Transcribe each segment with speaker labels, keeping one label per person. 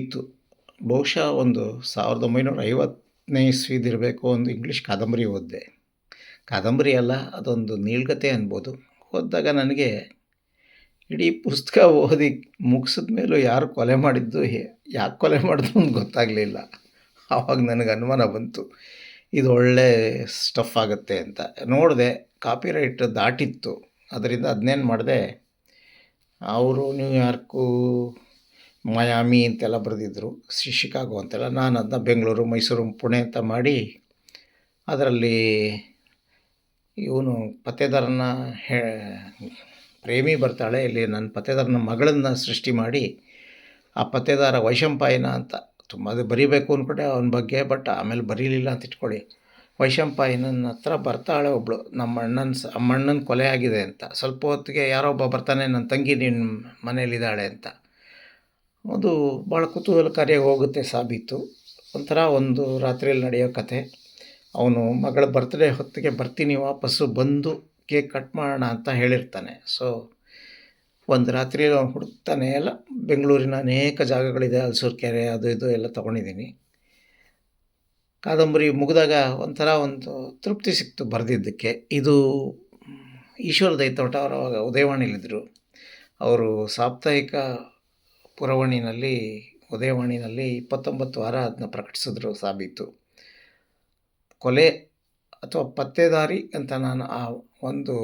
Speaker 1: ಇತ್ತು ಬಹುಶಃ ಒಂದು ಸಾವಿರದ ಒಂಬೈನೂರ ಐವತ್ತನೇ ಇಸ್ವಿದಿರಬೇಕು ಒಂದು ಇಂಗ್ಲೀಷ್ ಕಾದಂಬರಿ ಓದಿದೆ. ಕಾದಂಬರಿ ಅಲ್ಲ, ಅದೊಂದು ನೀಳ್ಗತೆ ಅನ್ಬೋದು. ಓದಿದಾಗ ನನಗೆ ಇಡೀ ಪುಸ್ತಕ ಓದಿ ಮುಗಿಸಿದ ಮೇಲೂ ಯಾರು ಕೊಲೆ ಮಾಡಿದ್ದು ಯಾಕೆ ಕೊಲೆ ಮಾಡಿದ್ರು ಅಂತ ಗೊತ್ತಾಗಲಿಲ್ಲ. ಆವಾಗ ನನಗೆ ಅನುಮಾನ ಬಂತು, ಇದು ಒಳ್ಳೆ ಸ್ಟಫ್ ಆಗುತ್ತೆ ಅಂತ. ನೋಡಿದೆ ಕಾಪಿರೈಟ್ ದಾಟಿತ್ತು. ಅದರಿಂದ ಅದನ್ನೇನು ಮಾಡಿದೆ, ಅವರು ನ್ಯೂಯಾರ್ಕು ಮಯಾಮಿ ಅಂತೆಲ್ಲ ಬರೆದಿದ್ದರು ಶಿಕಾಗೋ ಅಂತೆಲ್ಲ. ನಾನು ಅದನ್ನ ಬೆಂಗಳೂರು, ಮೈಸೂರು, ಪುಣೆ ಅಂತ ಮಾಡಿ ಅದರಲ್ಲಿ ಇವನು ಪತ್ತೇದಾರನ ಹೇ, ಪ್ರೇಮಿ ಬರ್ತಾಳೆ. ಇಲ್ಲಿ ನನ್ನ ಪತ್ತೇದಾರನ ಮಗಳನ್ನು ಸೃಷ್ಟಿ ಮಾಡಿ ಆ ಪತ್ತೇದಾರ ವೈಶಂಪಾಯನ ಅಂತ ತುಂಬ ಅದು ಬರೀಬೇಕು ಅಂದ್ಕೊಂಡೆ ಅವನ ಬಗ್ಗೆ, ಬಟ್ ಆಮೇಲೆ ಬರೀಲಿಲ್ಲ ಅಂತ ಇಟ್ಕೊಳ್ಳಿ. ವೈಶಂಪಾಯನನ ಹತ್ರ ಬರ್ತಾಳೆ ಒಬ್ಬಳು ನಮ್ಮ ಅಣ್ಣನ ಅಣ್ಣನ ಕೊಲೆ ಆಗಿದೆ ಅಂತ. ಸ್ವಲ್ಪ ಹೊತ್ತಿಗೆ ಯಾರೋ ಒಬ್ಬ ಬರ್ತಾನೆ, ನನ್ನ ತಂಗಿ ನಿನ್ನ ಮನೇಲಿದ್ದಾಳೆ ಅಂತ. ಅದು ಭಾಳ ಕುತೂಹಲಕಾರಿಯಾಗಿ ಹೋಗುತ್ತೆ ಸಾಬೀತು. ಒಂಥರ ಒಂದು ರಾತ್ರಿಯಲ್ಲಿ ನಡೆಯೋ ಕತೆ. ಅವನು ಮಗಳ ಬರ್ತ್ಡೇ ಹೊತ್ತಿಗೆ ಬರ್ತೀನಿ, ವಾಪಸ್ಸು ಬಂದು ಕೇಕ್ ಕಟ್ ಮಾಡೋಣ ಅಂತ ಹೇಳಿರ್ತಾನೆ. ಸೊ ಒಂದು ರಾತ್ರಿಯಲ್ಲಿ ಅವನು ಹುಡುಕ್ತಾನೆ, ಎಲ್ಲ ಬೆಂಗಳೂರಿನ ಅನೇಕ ಜಾಗಗಳಿದೆ ಅಲ್ಸೂರ್ ಕೆರೆ, ಅದು ಇದು ಎಲ್ಲ ತೊಗೊಂಡಿದ್ದೀನಿ. ಕಾದಂಬರಿ ಮುಗಿದಾಗ ಒಂಥರ ಒಂದು ತೃಪ್ತಿ ಸಿಕ್ತು ಬರೆದಿದ್ದಕ್ಕೆ. ಇದು ಈಶ್ವರ ದೈತೋಟ ಅವರು ಅವಾಗ ಉದಯವಾಣಿಲಿದ್ದರು ಅವರು ಸಾಪ್ತಾಹಿಕ ಪುರವಣಿನಲ್ಲಿ, ಉದಯವಾಣಿನಲ್ಲಿ ಇಪ್ಪತ್ತೊಂಬತ್ತು ವಾರ ಅದನ್ನ ಪ್ರಕಟಿಸಿದ್ರು ಸಾಬೀತು. ಕೊಲೆ ಅಥವಾ ಪತ್ತೆದಾರಿ ಅಂತ ನಾನು ಆ ಒಂದು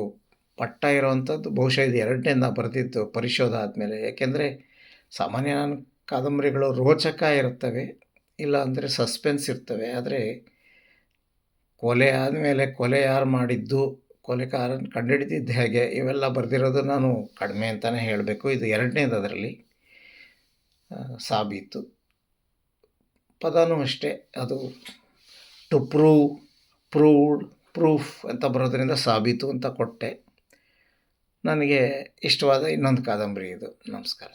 Speaker 1: ಪಟ್ಟ ಇರೋವಂಥದ್ದು ಬಹುಶಃ ಇದು ಎರಡನೇದು ಬರೆದಿದ್ದು ಪರಿಶೋಧ ಆದಮೇಲೆ. ಯಾಕೆಂದರೆ ಸಾಮಾನ್ಯ ನಾನು ಕಾದಂಬರಿಗಳು ರೋಚಕ ಇರ್ತವೆ ಇಲ್ಲ ಅಂದರೆ ಸಸ್ಪೆನ್ಸ್ ಇರ್ತವೆ. ಆದರೆ ಕೊಲೆ ಆದಮೇಲೆ ಕೊಲೆ ಯಾರು ಮಾಡಿದ್ದು ಕೊಲೆಗಾರನ ಕಂಡುಹಿಡಿದಿದ್ದು ಹೇಗೆ, ಇವೆಲ್ಲ ಬರೆದಿರೋದು ನಾನು ಕಡಿಮೆ ಅಂತಲೇ ಹೇಳಬೇಕು. ಇದು ಎರಡನೇದು ಅದರಲ್ಲಿ ಸಾಬೀತು. ಪದನೂ ಅಷ್ಟೇ. ಅದು ಟು ಪ್ರೂವ್ ಪ್ರೂವ್ಡ್ ಪ್ರೂಫ್ ಅಂತ ಬರೋದರಿಂದ ಸಾಬೀತು ಅಂತ ಕೊಟ್ಟೆ. ನನಗೆ ಇಷ್ಟವಾದ ಇನ್ನೊಂದು ಕಾದಂಬರಿ ಇದು. ನಮಸ್ಕಾರ.